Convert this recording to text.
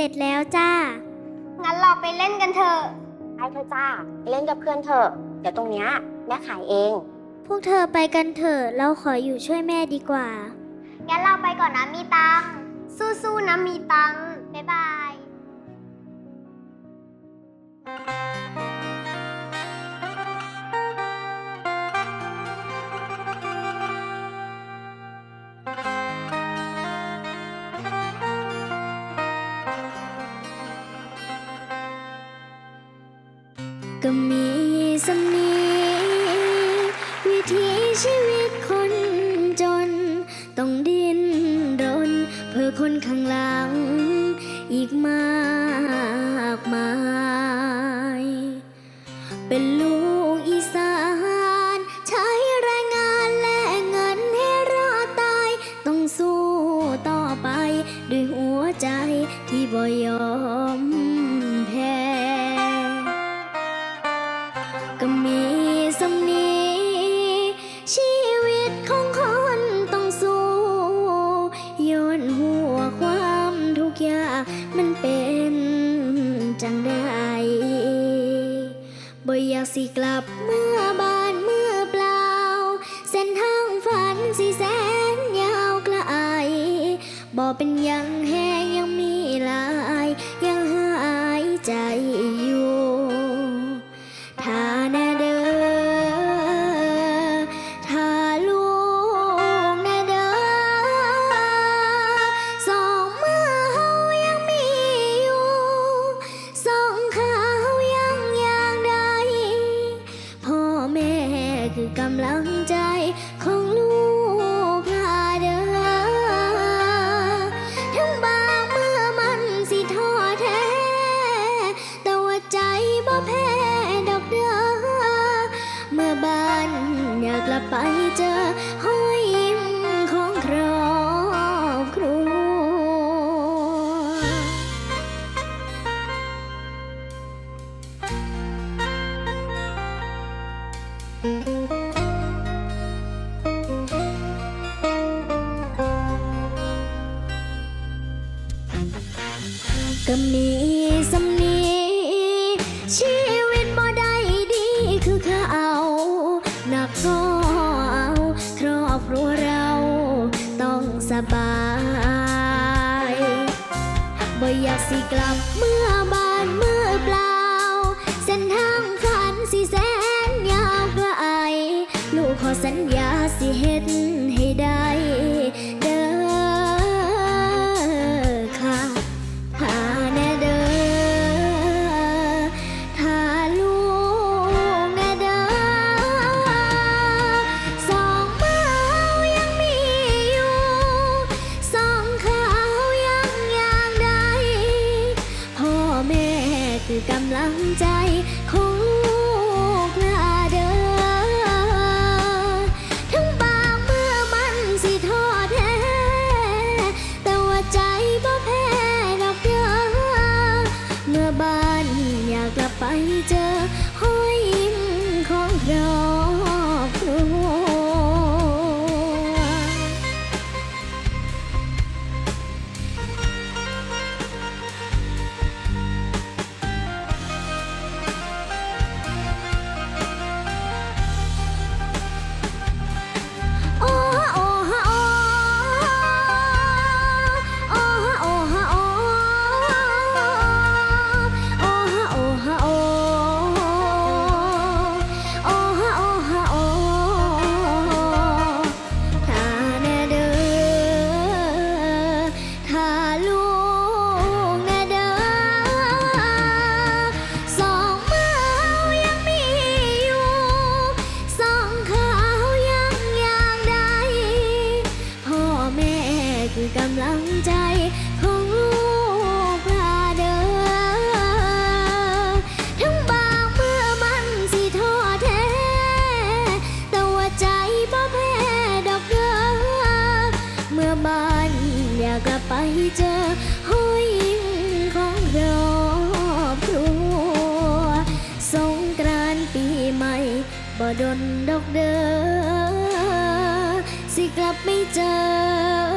ร็จแล้วจ้า งั้นเราไปเล่นกันเถอะ ไปเถอะจ้าไปเล่นกับเพื่อนเถอะ เดี๋ยวตรงเนี้ยแม่ขายเอง พวกเธอไปกันเถอะ เราขออยู่ช่วยแม่ดีกว่า งั้นเราไปก่อนนะมีตังค์สู้ๆนะมีตังค์บ๊ายบาย ก็มีสำนีวิถีชีวิตคนจน ต้องดิ้นรนเพื่อคนข้างหลัง อีกมากมาย เป็นลูกอีสาน ใช้แรงงานและเงินให้รอดตาย ต้องสู้ต่อไปด้วยหัวใจที่บ่ยอม บ่อยากสิกลับเมื่อบานเมื่อเปล่า เส้นทางฝันสิแสนยาวไกลบ่เป็นยังแห้งยังมีหลายยังหายำลังใจของลูกหาเด้อถึงบางเมื่อมันสิท้อแท้ แต่ว่าใจบ่แพ้ดอกเด้อ เมื่อบ้านอยากกลับไปเจอห้อยยิ้มของครอบครัว ก็มีสำนีชีวิตบ่ได้ดีคือเขาเอาหนักก็เอาครอบครัวเราต้องสบายบ่อยากสิกลับเมื่อบานเมื่อเปล่า เส้นทางฝันสิแสนยาวไกลลูกขอสัญญาสิ กำลังใจ บ้าน อยากกลับไปเจอห้อยยิ้มของครอบครัว สงกรานต์ปีใหม่บ่ดนดอกเด้อสิกลับไม่เจอ